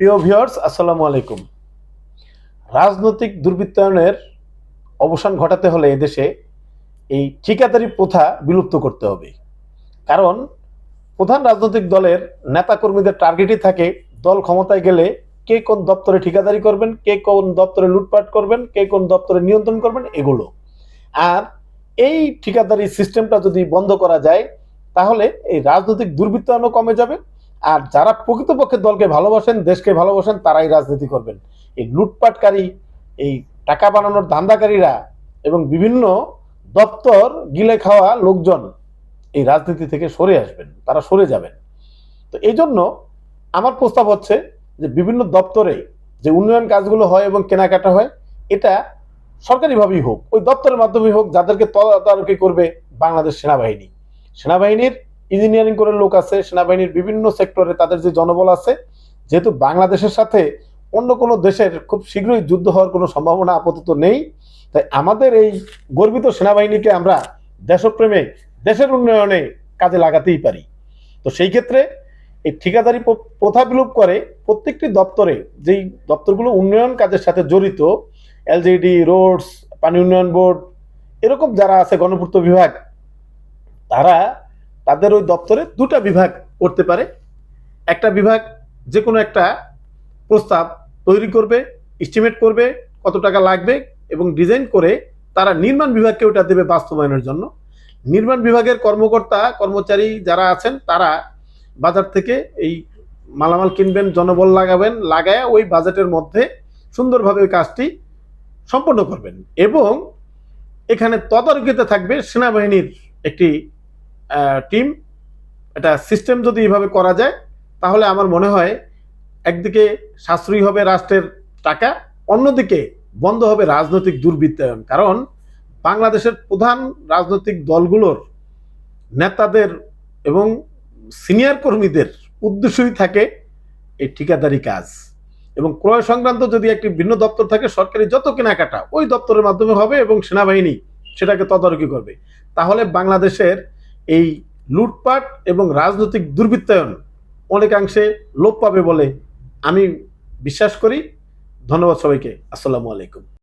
প্রিয় ভিউয়ার্স, আসসালামু আলাইকুম। রাজনৈতিক দুর্বৃত্তায়নের অবসান ঘটাতে হলে এদেশে এই ঠিকাদারি প্রথা বিলুপ্ত করতে হবে। কারণ প্রধান রাজনৈতিক দলের নেতাকর্মীদের টার্গেটই থাকে দল ক্ষমতায় গেলে কে কোন দপ্তরে ঠিকাদারি করবেন, কে কোন দপ্তরে লুটপাট করবেন, কে কোন দপ্তরে নিয়ন্ত্রণ করবেন, এগুলো। আর এই ঠিকাদারি সিস্টেমটা যদি বন্ধ করা যায়, তাহলে এই রাজনৈতিক দুর্বৃত্তায়নও কমে যাবে আর যারা প্রকৃতপক্ষে দলকে ভালোবাসেন, দেশকে ভালোবাসেন, তারাই রাজনীতি করবেন। এই লুটপাটকারী, এই টাকা বানানোর ধান্দাকারীরা এবং বিভিন্ন দপ্তর গিলে খাওয়া লোকজন এই রাজনীতি থেকে সরে আসবেন, তারা সরে যাবেন। তো এই জন্য আমার প্রস্তাব হচ্ছে যে বিভিন্ন দপ্তরে যে উন্নয়ন কাজগুলো হয় এবং কেনাকাটা হয়, এটা সরকারিভাবেই হোক, ওই দপ্তরের মাধ্যমেই হোক, যাদেরকে তদারকি করবে বাংলাদেশ সেনাবাহিনী। সেনাবাহিনীর ইঞ্জিনিয়ারিং করে লোক আছে, সেনাবাহিনীর বিভিন্ন সেক্টরে তাদের যে জনবল আছে, যেহেতু বাংলাদেশের সাথে অন্য কোনো দেশের খুব শীঘ্রই যুদ্ধ হওয়ার কোনো সম্ভাবনা আপাতত নেই, তাই আমাদের এই গর্বিত সেনাবাহিনীকে আমরা দেশপ্রেমে, দেশের উন্নয়নে কাজে লাগাতেই পারি। তো সেই ক্ষেত্রে এই ঠিকাদারি প্রথা বিলোপ করে প্রত্যেকটি দপ্তরে যেই দপ্তরগুলো উন্নয়ন কাজের সাথে জড়িত, এলজিডি, রোডস, পানি উন্নয়ন বোর্ড, এরকম যারা আছে গণপূর্ত বিভাগ, তারা তাদের ওই দপ্তরে দুটা বিভাগ করতে পারে। একটা বিভাগ যে কোনো একটা প্রস্তাব তৈরি করবে এস্টিমেট করবে, কত টাকা লাগবে এবং ডিজাইন করে তারা নির্মাণ বিভাগকে ওটা দেবে বাস্তবায়নের জন্য। নির্মাণ বিভাগের কর্মকর্তা, কর্মচারী যারা আছেন, তারা বাজার থেকে এই মালামাল কিনবেন, জনবল লাগাবেন, লাগায় ওই বাজেটের মধ্যে সুন্দরভাবে ওই কাজটি সম্পন্ন করবেন এবং এখানে তদারকিতে থাকবে সেনাবাহিনীর একটি টিম এটা সিস্টেম যদি এভাবে করা যায়, তাহলে আমার মনে হয় একদিকে সাশ্রয়ী হবে রাষ্ট্রের টাকা, অন্যদিকে বন্ধ হবে রাজনৈতিক দুর্বৃত্তায়ন। কারণ বাংলাদেশের প্রধান রাজনৈতিক দলগুলোর নেতাদের এবং সিনিয়র কর্মীদের উদ্দেশ্যই থাকে এই ঠিকাদারি কাজ। এবং ক্রয় সংক্রান্ত যদি একটি ভিন্ন দপ্তর থাকে, সরকারি যত কেনাকাটা ওই দপ্তরের মাধ্যমে হবে এবং সেনাবাহিনী সেটাকে তদারকি করবে। তাহলে বাংলাদেশের এই লুটপাট এবং রাজনৈতিক দুর্বৃত্তায়ন অনেকাংশে লোপ পাবে বলে আমি বিশ্বাস করি। ধন্যবাদ সবাইকে। আসসালামু আলাইকুম।